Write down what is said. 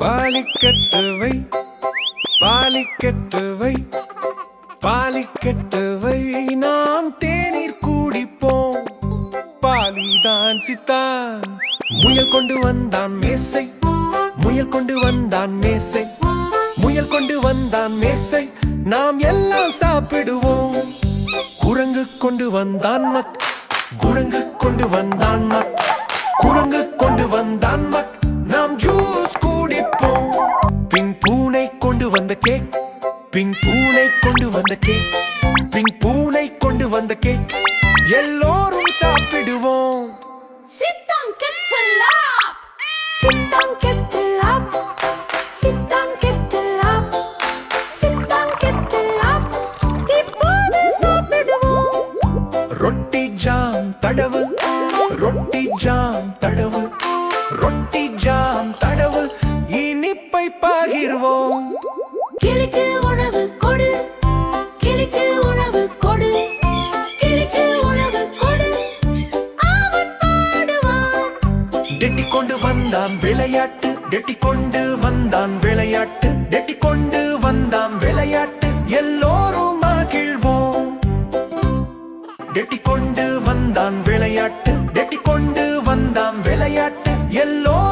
பாலிக்கட்டுவை பாலிக்கட்டுவை பாலிக்கட்டுவை நாம் தேநீர் கூடிப்போம். பாலிதான் சித்தான். முயல் கொண்டு வந்தான் மேசை. முயல் கொண்டு வந்தான் மேசை. முயல் கொண்டு வந்தான் மேசை. நாம் எல்லாம் சாப்பிடுவோம். குரங்கு கொண்டு வந்தான் மக் குரங்கு கொண்டு வந்தான் பின் பூனை கொண்டு வந்த கேக். பின் பூனை கொண்டு வந்த கேக். எல்லோரும் சாப்பிடுவோம். ரொட்டி ஜாம் தடவு. ரொட்டி ஜாம் தடவு. டெட்டி கொண்டு வந்தான் விளையாட்டு. டெட்டி கொண்டு வந்தான் விளையாட்டு. டெட்டி கொண்டு வந்தான் விளையாட்டு. எல்லோரும் மகிழ்வோம். டெட்டி கொண்டு வந்தான் விளையாட்டு. டெட்டி கொண்டு வந்தான் விளையாட்டு. எல்லோரும்